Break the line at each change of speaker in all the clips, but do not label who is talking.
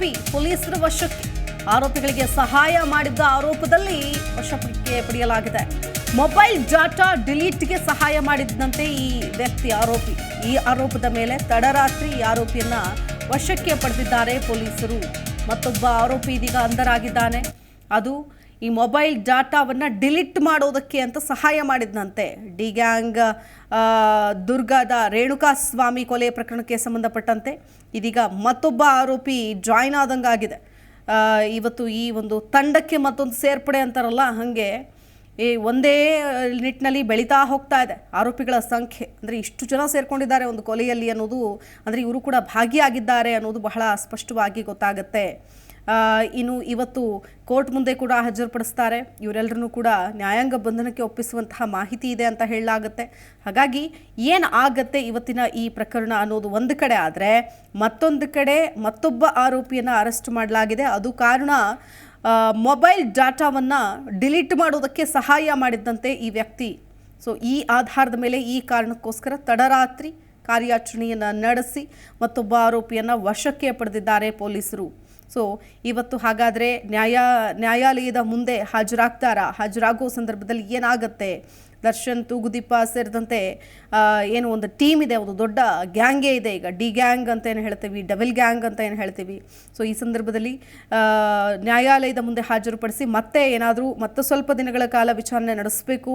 ಆರೋಪಿ ಪೊಲೀಸರ ವಶಕ್ಕೆ. ಆರೋಪಿಗಳಿಗೆ ಸಹಾಯ ಮಾಡಿದ್ದ ಆರೋಪದಲ್ಲಿ ವಶಕ್ಕೆ ಪಡೆಯಲಾಗಿದೆ. ಮೊಬೈಲ್ ಡಾಟಾ ಡಿಲೀಟ್ಗೆ ಸಹಾಯ ಮಾಡಿದಂತೆ ಈ ವ್ಯಕ್ತಿ ಆರೋಪಿ. ಈ ಆರೋಪದ ಮೇಲೆ ತಡರಾತ್ರಿ ಈ ಆರೋಪಿಯನ್ನ ವಶಕ್ಕೆ ಪಡೆದಿದ್ದಾರೆ ಪೊಲೀಸರು. ಮತ್ತೊಬ್ಬ ಆರೋಪಿ ಇದೀಗ ಅಂಧರಾಗಿದ್ದಾನೆ. ಅದು ಈ ಮೊಬೈಲ್ ಡಾಟಾವನ್ನು ಡಿಲೀಟ್ ಮಾಡೋದಕ್ಕೆ ಅಂತ ಸಹಾಯ ಮಾಡಿದ್ನಂತೆ. ಡಿ ಗ್ಯಾಂಗ್ ದುರ್ಗಾದ ರೇಣುಕಾ ಸ್ವಾಮಿ ಕೊಲೆ ಪ್ರಕರಣಕ್ಕೆ ಸಂಬಂಧಪಟ್ಟಂತೆ ಇದೀಗ ಮತ್ತೊಬ್ಬ ಆರೋಪಿ ಜಾಯ್ನ್ ಆದಂಗಾಗಿದೆ ಇವತ್ತು ಈ ಒಂದು ತಂಡಕ್ಕೆ ಮತ್ತೊಂದು ಸೇರ್ಪಡೆ ಅಂತಾರಲ್ಲ, ಹಾಗೆ ಈ ಒಂದೇ ನಿಟ್ಟಿನಲ್ಲಿ ಬೆಳೀತಾ ಹೋಗ್ತಾ ಇದೆ ಆರೋಪಿಗಳ ಸಂಖ್ಯೆ. ಅಂದರೆ ಇಷ್ಟು ಜನ ಸೇರ್ಕೊಂಡಿದ್ದಾರೆ ಒಂದು ಕೊಲೆಯಲ್ಲಿ ಅನ್ನೋದು, ಅಂದರೆ ಇವರು ಕೂಡ ಭಾಗಿಯಾಗಿದ್ದಾರೆ ಅನ್ನೋದು ಬಹಳ ಸ್ಪಷ್ಟವಾಗಿ ಗೊತ್ತಾಗುತ್ತೆ. ಇನ್ನು ಇವತ್ತು ಕೋರ್ಟ್ ಮುಂದೆ ಕೂಡ ಹಾಜರುಪಡಿಸ್ತಾರೆ. ಇವರೆಲ್ಲರನ್ನೂ ಕೂಡ ನ್ಯಾಯಾಂಗ ಬಂಧನಕ್ಕೆ ಒಪ್ಪಿಸುವಂತಹ ಮಾಹಿತಿ ಇದೆ ಅಂತ ಹೇಳಲಾಗುತ್ತೆ. ಹಾಗಾಗಿ ಏನು ಆಗತ್ತೆ ಇವತ್ತಿನ ಈ ಪ್ರಕರಣ ಅನ್ನೋದು ಒಂದು ಕಡೆ ಆದರೆ ಮತ್ತೊಂದು ಕಡೆ ಮತ್ತೊಬ್ಬ ಆರೋಪಿಯನ್ನು ಅರೆಸ್ಟ್ ಮಾಡಲಾಗಿದೆ. ಅದು ಕಾರಣ ಮೊಬೈಲ್ ಡಾಟಾವನ್ನು ಡಿಲೀಟ್ ಮಾಡೋದಕ್ಕೆ ಸಹಾಯ ಮಾಡಿದ್ದಂತೆ ಈ ವ್ಯಕ್ತಿ. ಸೊ, ಈ ಆಧಾರದ ಮೇಲೆ ಈ ಕಾರಣಕ್ಕೋಸ್ಕರ ತಡರಾತ್ರಿ ಕಾರ್ಯಾಚರಣೆಯನ್ನು ನಡೆಸಿ ಮತ್ತೊಬ್ಬ ಆರೋಪಿಯನ್ನು ವಶಕ್ಕೆ ಪಡೆದಿದ್ದಾರೆ ಪೊಲೀಸರು. ಸೊ ಇವತ್ತು ಹಾಗಾದರೆ ನ್ಯಾಯ ನ್ಯಾಯಾಲಯದ ಮುಂದೆ ಹಾಜರಾಗ್ತಾರಾ? ಹಾಜರಾಗೋ ಸಂದರ್ಭದಲ್ಲಿ ಏನಾಗುತ್ತೆ? ದರ್ಶನ್, ತೂಗುದೀಪ ಸೇರಿದಂತೆ ಏನು ಒಂದು ಟೀಮ್ ಇದೆ, ಒಂದು ದೊಡ್ಡ ಗ್ಯಾಂಗೇ ಇದೆ. ಈಗ ಡಿ ಗ್ಯಾಂಗ್ ಅಂತ ಏನು ಹೇಳ್ತೀವಿ ಡಬಲ್ ಗ್ಯಾಂಗ್ ಅಂತ ಏನು ಹೇಳ್ತೀವಿ. ಸೊ ಈ ಸಂದರ್ಭದಲ್ಲಿ ನ್ಯಾಯಾಲಯದ ಮುಂದೆ ಹಾಜರುಪಡಿಸಿ ಮತ್ತೆ ಏನಾದರೂ ಮತ್ತೆ ಸ್ವಲ್ಪ ದಿನಗಳ ಕಾಲ ವಿಚಾರಣೆ ನಡೆಸಬೇಕು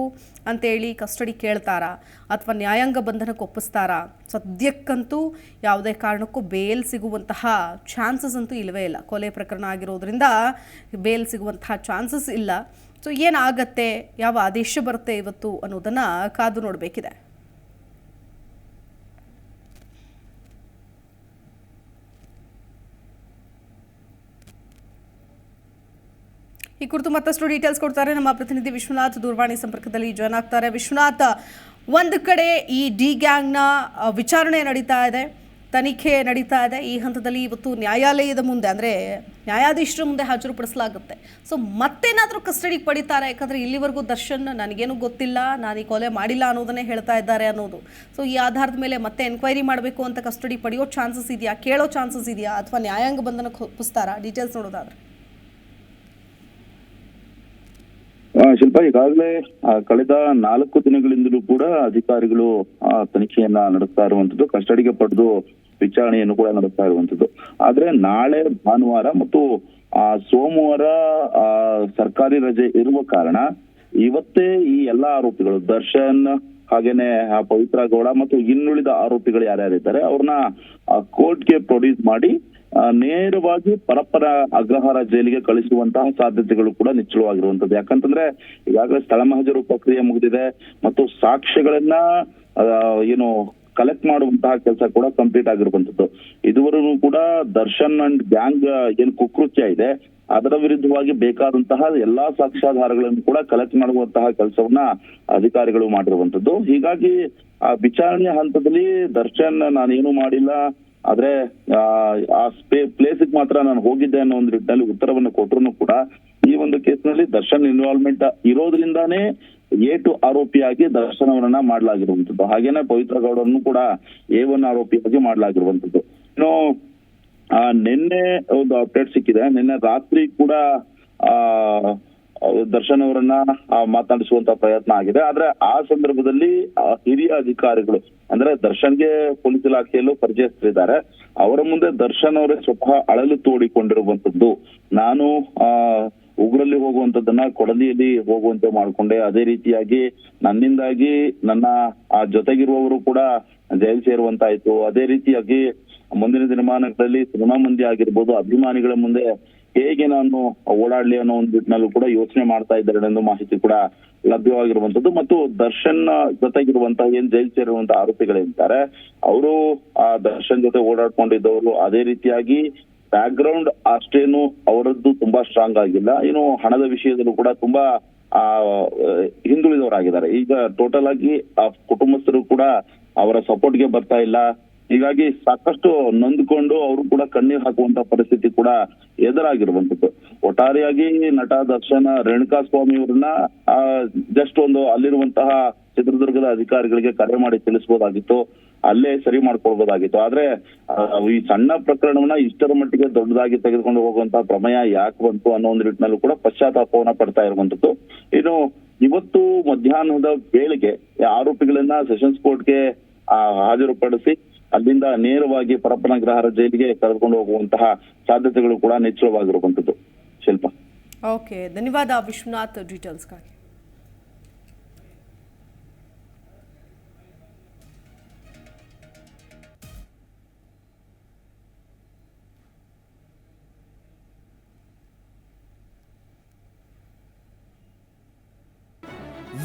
ಅಂತೇಳಿ ಕಸ್ಟಡಿ ಕೇಳ್ತಾರಾ? ಅಥವಾ ನ್ಯಾಯಾಂಗ ಬಂಧನಕ್ಕೆ ಒಪ್ಪಿಸ್ತಾರಾ? ಸದ್ಯಕ್ಕಂತೂ ಯಾವುದೇ ಕಾರಣಕ್ಕೂ ಬೇಲ್ ಸಿಗುವಂತಹ ಚಾನ್ಸಸ್ ಅಂತೂ ಇಲ್ಲವೇ ಇಲ್ಲ. ಕೊಲೆ ಪ್ರಕರಣ ಆಗಿರೋದ್ರಿಂದ ಬೇಲ್ ಸಿಗುವಂತಹ ಚಾನ್ಸಸ್ ಇಲ್ಲ. ಸೊ ಏನಾಗತ್ತೆ? ಯಾವ ಆದೇಶ ಬರುತ್ತೆ ಇವತ್ತು ಅನ್ನೋದನ್ನು ಕಾದು ನೋಡಬೇಕಿದೆ. ಈ ಕುರಿತು ಮತ್ತಷ್ಟು ಡೀಟೇಲ್ಸ್ ಕೊಡ್ತಾರೆ ನಮ್ಮ ಪ್ರತಿನಿಧಿ ವಿಶ್ವನಾಥ್ ದೂರವಾಣಿ ಸಂಪರ್ಕದಲ್ಲಿ ಜಾಯ್ನ್ ಆಗ್ತಾರೆ. ವಿಶ್ವನಾಥ್, ಒಂದು ಕಡೆ ಈ ಡಿ ಗ್ಯಾಂಗ್ನ ವಿಚಾರಣೆ ನಡೀತಾ ಇದೆ. ತನಿಖೆ ನಡೀತಾ ಇದೆ. ಈ ಹಂತದಲ್ಲಿ ಇವತ್ತು ನ್ಯಾಯಾಲಯದ ಮುಂದೆ, ಅಂದರೆ ನ್ಯಾಯಾಧೀಶರ ಮುಂದೆ ಹಾಜರುಪಡಿಸಲಾಗುತ್ತೆ. ಸೊ ಮತ್ತೇನಾದರೂ ಕಸ್ಟಡಿಗೆ ಪಡಿತಾರೆ. ಯಾಕಂದರೆ ಇಲ್ಲಿವರೆಗೂ ದರ್ಶನ್ ನನಗೇನು ಗೊತ್ತಿಲ್ಲ. ನಾನು ಈ ಕೊಲೆ ಮಾಡಿಲ್ಲ ಅನ್ನೋದನ್ನೇ ಹೇಳ್ತಾ ಇದ್ದಾರೆ ಅನ್ನೋದು. ಸೊ ಈ ಆಧಾರದ ಮೇಲೆ ಮತ್ತೆ ಎನ್ಕ್ವೈರಿ ಮಾಡಬೇಕು ಅಂತ ಕಸ್ಟಡಿ ಪಡೆಯೋ ಚಾನ್ಸಸ್ ಇದೆಯಾ? ಕೇಳೋ ಚಾನ್ಸಸ್ ಇದೆಯಾ? ಅಥವಾ ನ್ಯಾಯಾಂಗ ಬಂಧನಕ್ಕೆ ಒಪ್ಪಿಸ್ತಾರಾ? ಡೀಟೇಲ್ಸ್ ನೋಡೋದಾದ್ರೆ.
ಶಿಲ್ಪ, ಈಗಾಗಲೇ ಕಳೆದ ನಾಲ್ಕು ದಿನಗಳಿಂದಲೂ ಕೂಡ ಅಧಿಕಾರಿಗಳು ತನಿಖೆಯನ್ನ ನಡೆಸ್ತಾ ಇರುವಂತದ್ದು ಕಸ್ಟಡಿಗೆ ಪಡೆದು ವಿಚಾರಣೆಯನ್ನು ಕೂಡ ನಡೆಸ್ತಾ ಇರುವಂತದ್ದು ಆದ್ರೆ ನಾಳೆ ಭಾನುವಾರ ಮತ್ತು ಆ, ಸೋಮವಾರ ಸರ್ಕಾರಿ ರಜೆ ಇರುವ ಕಾರಣ ಇವತ್ತೇ ಈ ಎಲ್ಲಾ ಆರೋಪಿಗಳು ದರ್ಶನ್ ಹಾಗೇನೆ ಪವಿತ್ರ ಗೌಡ ಮತ್ತು ಇನ್ನುಳಿದ ಆರೋಪಿಗಳು ಯಾರ್ಯಾರಿದ್ದಾರೆ ಅವ್ರನ್ನ ಕೋರ್ಟ್ಗೆ ಪ್ರೊಡ್ಯೂಸ್ ಮಾಡಿ ನೇರವಾಗಿ ಪರಪ್ಪರ ಅಗ್ರಹಾರ ಜೈಲಿಗೆ ಕಳಿಸುವಂತಹ ಸಾಧ್ಯತೆಗಳು ಕೂಡ ನಿಚ್ಚಳವಾಗಿರುವಂತದ್ದು ಯಾಕಂತಂದ್ರೆ ಈಗಾಗಲೇ ಸ್ಥಳ ಮಹಜರು ಪ್ರಕ್ರಿಯೆ ಮುಗಿದಿದೆ ಮತ್ತು ಸಾಕ್ಷ್ಯಗಳನ್ನ ಏನು ಕಲೆಕ್ಟ್ ಮಾಡುವಂತಹ ಕೆಲಸ ಕೂಡ ಕಂಪ್ಲೀಟ್ ಆಗಿರುವಂತದ್ದು ಇದುವರೆಗೂ ಕೂಡ ದರ್ಶನ್ ಅಂಡ್ ಗ್ಯಾಂಗ್ ಏನ್ ಕುಕೃತ್ಯ ಇದೆ. ಅದರ ವಿರುದ್ಧವಾಗಿ ಬೇಕಾದಂತಹ ಎಲ್ಲಾ ಸಾಕ್ಷ್ಯಾಧಾರಗಳನ್ನು ಕೂಡ ಕಲೆಕ್ಟ್ ಮಾಡುವಂತಹ ಕೆಲಸವನ್ನ ಅಧಿಕಾರಿಗಳು ಮಾಡಿರುವಂತದ್ದು ಹೀಗಾಗಿ ಆ ವಿಚಾರಣೆಯ ಹಂತದಲ್ಲಿ ದರ್ಶನ್ ನಾನೇನು ಮಾಡಿಲ್ಲ. ಆದ್ರೆ ಆ, ಆ ಪ್ಲೇಸ್ ಮಾತ್ರ ನಾನು ಹೋಗಿದ್ದೆ ಅನ್ನೋ ಒಂದು ನಿಟ್ಟಿನಲ್ಲಿ ಉತ್ತರವನ್ನು ಕೊಟ್ಟರು ಕೂಡ ಈ ಒಂದು ಕೇಸ್ನಲ್ಲಿ ದರ್ಶನ್ ಇನ್ವಾಲ್ವ್ಮೆಂಟ್ ಇರೋದ್ರಿಂದಾನೇ ಎ ಟು ಆರೋಪಿಯಾಗಿ ದರ್ಶನವನ್ನ ಮಾಡಲಾಗಿರುವಂತದ್ದು ಹಾಗೇನೆ ಪವಿತ್ರ ಗೌಡರನ್ನು ಕೂಡ ಎ ಒನ್ ಆರೋಪಿಯಾಗಿ ಮಾಡಲಾಗಿರುವಂತದ್ದು ಇನ್ನು ಆ, ನಿನ್ನೆ ಒಂದು ಅಪ್ಡೇಟ್ ಸಿಕ್ಕಿದೆ. ನಿನ್ನೆ ರಾತ್ರಿ ಕೂಡ ಆ ದರ್ಶನ್ ಅವರನ್ನ ಆ, ಮಾತನಾಡಿಸುವಂತ ಪ್ರಯತ್ನ ಆಗಿದೆ. ಆದ್ರೆ ಆ ಸಂದರ್ಭದಲ್ಲಿ ಹಿರಿಯ ಅಧಿಕಾರಿಗಳು ಅಂದ್ರೆ ದರ್ಶನ್ಗೆ ಪೊಲೀಸ್ ಇಲಾಖೆಯಲ್ಲೂ ಪರಿಚಯಿಸ್ತಿದ್ದಾರೆ ಅವರ ಮುಂದೆ ದರ್ಶನ್ ಅವರೇ ಸ್ವತಃ ಅಳಲು ತೋಡಿಕೊಂಡಿರುವಂತದ್ದು ನಾನು ಆ ಉಗ್ರಲ್ಲಿ ಹೋಗುವಂತದ್ದನ್ನ ಕೊಡಲಿಯಲ್ಲಿ ಹೋಗುವಂತೆ ಮಾಡ್ಕೊಂಡೆ. ಅದೇ ರೀತಿಯಾಗಿ ನನ್ನಿಂದಾಗಿ ನನ್ನ, ಆ, ಜೊತೆಗಿರುವವರು ಕೂಡ ಜೈಲು ಸೇರುವಂತಾಯ್ತು. ಅದೇ ರೀತಿಯಾಗಿ ಮುಂದಿನ ದಿನಮಾನಗಳಲ್ಲಿ ಸಿನಿಮಾ ಮಂದಿ ಆಗಿರ್ಬೋದು, ಅಭಿಮಾನಿಗಳ ಮುಂದೆ ಹೇಗೆ ನಾನು ಓಡಾಡ್ಲಿ ಅನ್ನೋ ಒಂದು ನಿಟ್ಟಿನಲ್ಲೂ ಕೂಡ ಯೋಚನೆ ಮಾಡ್ತಾ ಇದ್ದಾರೆ ಅನ್ನೋ ಮಾಹಿತಿ ಕೂಡ ಲಭ್ಯವಾಗಿರುವಂತದ್ದು ಮತ್ತು ದರ್ಶನ್ ಜೊತೆಗಿರುವಂತಹ ಏನ್ ಜೈಲು ಸೇರಿರುವಂತಹ ಆರೋಪಿಗಳಿರ್ತಾರೆ ಅವರು ಆ ದರ್ಶನ್ ಜೊತೆ ಓಡಾಡ್ಕೊಂಡಿದ್ದವರು, ಅದೇ ರೀತಿಯಾಗಿ ಬ್ಯಾಕ್ ಗ್ರೌಂಡ್ ಅಷ್ಟೇನು ಅವರದ್ದು ತುಂಬಾ ಸ್ಟ್ರಾಂಗ್ ಆಗಿಲ್ಲ. ಏನು ಹಣದ ವಿಷಯದಲ್ಲೂ ಕೂಡ ತುಂಬಾ, ಆ, ಹಿಂದುಳಿದವರಾಗಿದ್ದಾರೆ. ಈಗ ಟೋಟಲ್ ಆಗಿ ಆ ಕುಟುಂಬಸ್ಥರು ಕೂಡ ಅವರ ಸಪೋರ್ಟ್ಗೆ ಬರ್ತಾ ಇಲ್ಲ. ಹೀಗಾಗಿ ಸಾಕಷ್ಟು ನೊಂದ್ಕೊಂಡು ಅವರು ಕೂಡ ಕಣ್ಣೀರ್ ಹಾಕುವಂತ ಪರಿಸ್ಥಿತಿ ಕೂಡ ಎದುರಾಗಿರುವಂತದ್ದು. ಒಟ್ಟಾರೆಯಾಗಿ ನಟ ದರ್ಶನ ರೇಣುಕಾ ಸ್ವಾಮಿ ಅವ್ರನ್ನ ಜಸ್ಟ್ ಒಂದು ಅಲ್ಲಿರುವಂತಹ ಚಿತ್ರದುರ್ಗದ ಅಧಿಕಾರಿಗಳಿಗೆ ಕರೆ ಮಾಡಿ ತಿಳಿಸಬಹುದಾಗಿತ್ತು ಅಲ್ಲೇ ಸರಿ ಮಾಡ್ಕೊಳ್ಬಹುದಾಗಿತ್ತು ಆದ್ರೆ ಈ ಸಣ್ಣ ಪ್ರಕರಣವನ್ನ ಇಷ್ಟರ ಮಟ್ಟಿಗೆ ದೊಡ್ಡದಾಗಿ ತೆಗೆದುಕೊಂಡು ಹೋಗುವಂತ ಪ್ರಮೇಯ ಯಾಕೆ ಬಂತು ಅನ್ನೋ ಒಂದು ನಿಟ್ಟಿನಲ್ಲೂ ಕೂಡ ಪಶ್ಚಾತ್ತಾಪವನ್ನ ಪಡ್ತಾ ಇರುವಂತದ್ದು ಇನ್ನು ಇವತ್ತು ಮಧ್ಯಾಹ್ನದ ವೇಳೆಗೆ ಆರೋಪಿಗಳನ್ನ ಸೆಷನ್ಸ್ ಕೋರ್ಟ್ಗೆ ಹಾಜರು ಹಾಜರುಪಡಿಸಿ ಅಲ್ಲಿಂದ ನೇರವಾಗಿ ಪರಪ್ಪನಗ್ರಹರ ಜೈಲಿಗೆ ಕರೆದುಕೊಂಡು ಹೋಗುವಂತಹ ಸಾಧ್ಯತೆಗಳು ಕೂಡ ನಿಚ್ಚಳವಾಗಿರುವಂತದ್ದು ಶಿಲ್ಪ.
ಓಕೆ, ಧನ್ಯವಾದ ವಿಶ್ವನಾಥ್ ಡೀಟೇಲ್ಸ್ಗಾಗಿ.